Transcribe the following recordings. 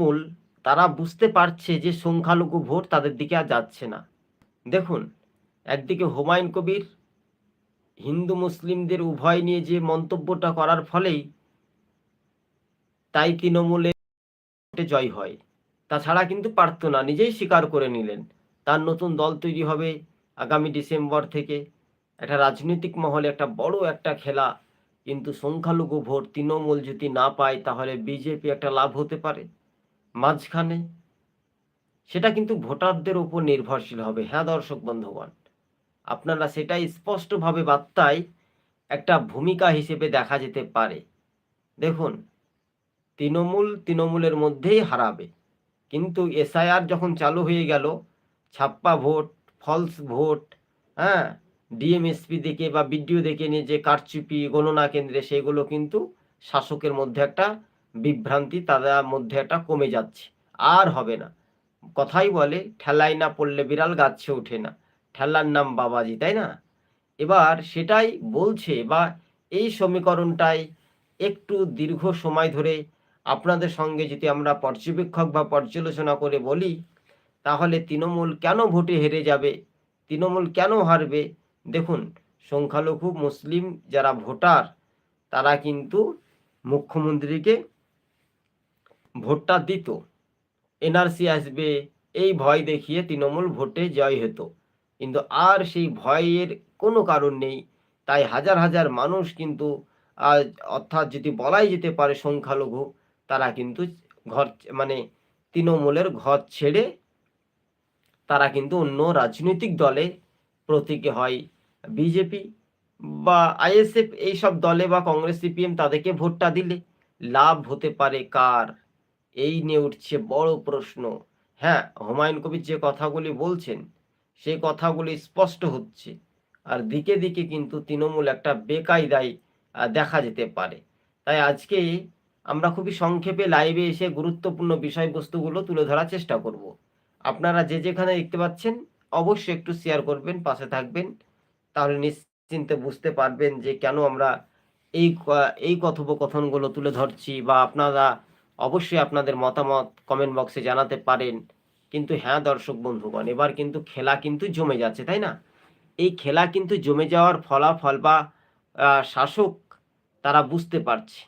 তৃণমূল, তারা বুঝতে পারছে যে সংখ্যালঘু ভোট তাদের দিকে আর যাচ্ছে না। দেখুন, একদিকে হুমায়ুন কবির, হিন্দু মুসলিমদের উভয় নিয়ে যে মন্তব্যটা করার ফলেই তাই তৃণমূলে জয় হয়। তাছাড়া কিন্তু পারতো না নিজেই স্বীকার করে নিলেন। তার নতুন দল তৈরি হবে আগামী ডিসেম্বর থেকে। একটা রাজনৈতিক মহলে একটা বড় একটা খেলা, কিন্তু সংখ্যালঘু ভোট তৃণমূল যদি না পায়, তাহলে বিজেপি একটা লাভ হতে পারে। মাঝখানে, সেটা কিন্তু ভোটারদের উপর নির্ভরশীল হবে। হ্যাঁ দর্শক বন্ধুগণ, আপনারা সেটাই স্পষ্টভাবে বার্তায় একটা ভূমিকা হিসেবে দেখা যেতে পারে। দেখুন, তৃণমূল তৃণমূলের মধ্যেই হারাবে। কিন্তু এসআইআর যখন চালু হয়ে গেল, ছাপ্পা ভোট, ফলস ভোট হ্যাঁ ডিএমএসপি দেখে বা বিডিও দেখে নিয়ে যে কারচুপি, গণনা কেন্দ্রে, সেগুলো কিন্তু শাসকের মধ্যে একটা বিভ্রান্তি তাদের মধ্যে একটা কমে যাচ্ছে। আর হবে না। কথাই বলে, ঠেলায় না পড়লে বিড়াল গাছে ওঠে না। ঠেলার নাম বাবাজি, তাই না? এবার সেটাই বলছে, বা এই সমীকরণটাই একটু দীর্ঘ সময় ধরে আপনাদের সঙ্গে যদি আমরা পর্যবেক্ষক বা পর্যালোচনা করে বলি, তাহলে তৃণমূল কেন ভোটে হেরে যাবে? তৃণমূল কেন হারবে? দেখুন, সংখ্যালঘু মুসলিম যারা ভোটার, তারা কিন্তু মুখ্যমন্ত্রীকে ভোটটা দিত। এনআরসি আসবে, এই ভয় দেখিয়ে তৃণমূল ভোটে জয় হতো। কিন্তু আর সেই ভয়ের কোনো কারণ নেই। তাই হাজার হাজার মানুষ কিন্তু অর্থাৎ যদি বলাই যেতে পারে সংখ্যালঘু, তারা কিন্তু ঘর মানে তৃণমূলের ঘর ছেড়ে তারা কিন্তু অন্য রাজনৈতিক দলে প্রতীকে হয়। বিজেপি বা আইএসএফ এইসব দলে বা কংগ্রেস, সিপিএম তাদেরকে ভোটটা দিলে লাভ হতে পারে কার? এই নিয়ে উঠছে বড় প্রশ্ন। হ্যাঁ হুমায়ুন কবির যে কথাগুলি বলছেন, সেই কথাগুলি স্পষ্ট হচ্ছে। আর দিকে দিকে কিন্তু তৃণমূল একটা বেকায়দায় দেখা যেতে পারে। তাই আজকে আমরা খুবই সংক্ষেপে লাইভে এসে গুরুত্বপূর্ণ বিষয়বস্তুগুলো তুলে ধরার চেষ্টা করব। আপনারা যে যেখানে দেখতে পাচ্ছেন, অবশ্যই একটু শেয়ার করবেন, পাশে থাকবেন। তাহলে নিশ্চিন্তে বুঝতে পারবেন যে কেন আমরা এই এই কথোপকথনগুলো তুলে ধরছি বা আপনারা অবশ্যই আপনাদের মতামত কমেন্ট বক্সে জানাতে পারেন। কিন্তু হ্যাঁ দর্শক বন্ধুগণ, এবার কিন্তু খেলা কিন্তু জমে যাচ্ছে, তাই না? এই খেলা কিন্তু জমে যাওয়ার ফলাফল বা শাসক তারা বুঝতে পারছে।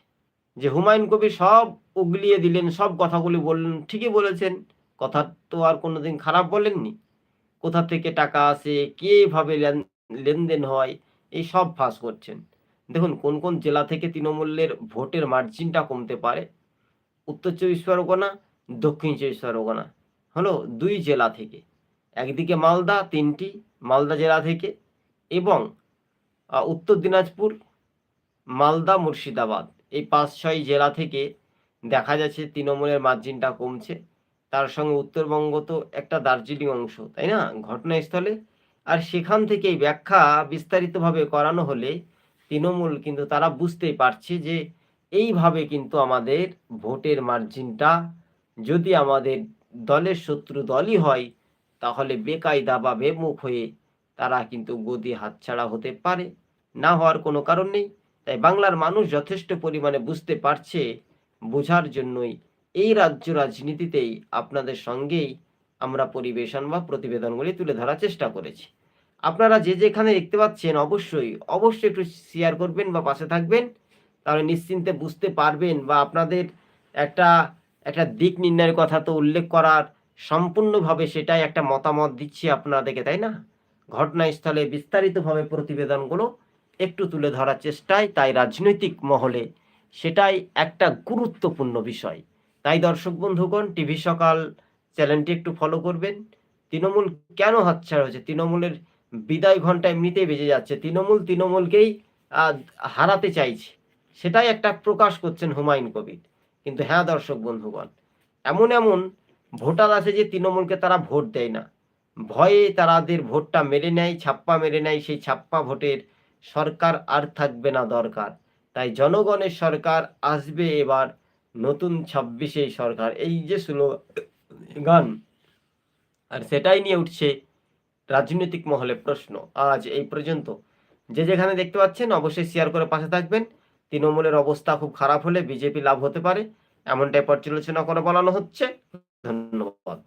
যে হুমায়ুন কবির সব উগলিয়ে দিলেন, সব কথাগুলি বললেন, ঠিকই বলেছেন। কথা তো আর কোনোদিন খারাপ বলেননি। কোথা থেকে টাকা আসে কীভাবে লেন- লেনদেন হয়, এই সব ফাঁস করছেন। দেখুন, কোন কোন জেলা থেকে তৃণমূলের ভোটের মার্জিনটা কমতে পারে। উত্তর চব্বিশ পরগনা, দক্ষিণ চব্বিশ পরগনা। হলো দুই জেলা থেকে। একদিকে মালদা, তিনটি মালদা জেলা থেকে এবং উত্তর দিনাজপুর, মালদা, মুর্শিদাবাদ। এই পাঁচ, ছয় জেলা থেকে দেখা যাচ্ছে তৃণমূলের মার্জিনটা কমছে। তার সঙ্গে উত্তরবঙ্গ তো একটা দার্জিলিং অংশ, তাই না? ঘটনাস্থলে। আর সেখান থেকেই ব্যাখ্যা বিস্তারিতভাবে করানো হলে তৃণমূল কিন্তু তারা বুঝতেই পারছে যে এইভাবে কিন্তু আমাদের ভোটের মার্জিনটা যদি আমাদের দলের শত্রু দলই হয়, তাহলে বেকায়দা বা বেমুখ হয়ে তারা কিন্তু গদি হাতছাড়া হতে পারে। না হওয়ার কোনো কারণ নেই। তাই বাংলার মানুষ যথেষ্ট পরিমাণে বুঝতে পারছে, বোঝার জন্যই এই রাজ্য রাজনীতিতেই আপনাদের সঙ্গেই আমরা পরিবেশন বা প্রতিবেদনগুলি তুলে ধরার চেষ্টা করেছি। আপনারা যে যেখানে দেখতে পাচ্ছেন, অবশ্যই অবশ্যই একটু শেয়ার করবেন বা পাশে থাকবেন। তাহলে নিশ্চিন্তে বুঝতে পারবেন বা আপনাদের একটা একটা দিক নির্ণয়ের কথা তো উল্লেখ করার সম্পূর্ণভাবে সেটাই একটা মতামত দিচ্ছি আপনাদেরকে, তাই না? ঘটনাস্থলে বিস্তারিতভাবে প্রতিবেদনগুলো একটু তুলে ধরার চেষ্টায়, তাই রাজনৈতিক মহলে সেটাই একটা গুরুত্বপূর্ণ বিষয়। তাই দর্শক বন্ধুগণ, টিভি সকাল চ্যানেলটি একটু ফলো করবেন। তৃণমূল কেন হাতছাড়া হয়েছে? তৃণমূলের বিদায় ঘণ্টা এমনিতেই বেজে যাচ্ছে। তৃণমূল তৃণমূলকেই হারাতে চাইছে। সেটাই একটা প্রকাশ করছেন হুমায়ুন কবির। কিন্তু হ্যাঁ দর্শক বন্ধুগণ, এমন এমন ভোটার আছে যে তৃণমূলকে তারা ভোট দেয় না। ভয়ে তারাদের ভোটটা মেরে নেয়, ছাপ্পা মেরে নেয়, সেই ছাপ্পা ভোটের সরকার আর থাকবে না দরকার। তাই জনগণের সরকার আসবে এবার নতুন ছাব্বিশে সরকার। এই যে স্লোগান, আর সেটাই নিয়ে উঠছে রাজনৈতিক মহলে প্রশ্ন। আজ এই পর্যন্ত। যে যেখানে দেখতে পাচ্ছেন, অবশ্যই শেয়ার করে পাশে থাকবেন। তৃণমূলের অবস্থা খুব খারাপ হলে বিজেপি লাভ হতে পারে। এমনটাই পর্যালোচনা করে বলানো হচ্ছে। ধন্যবাদ।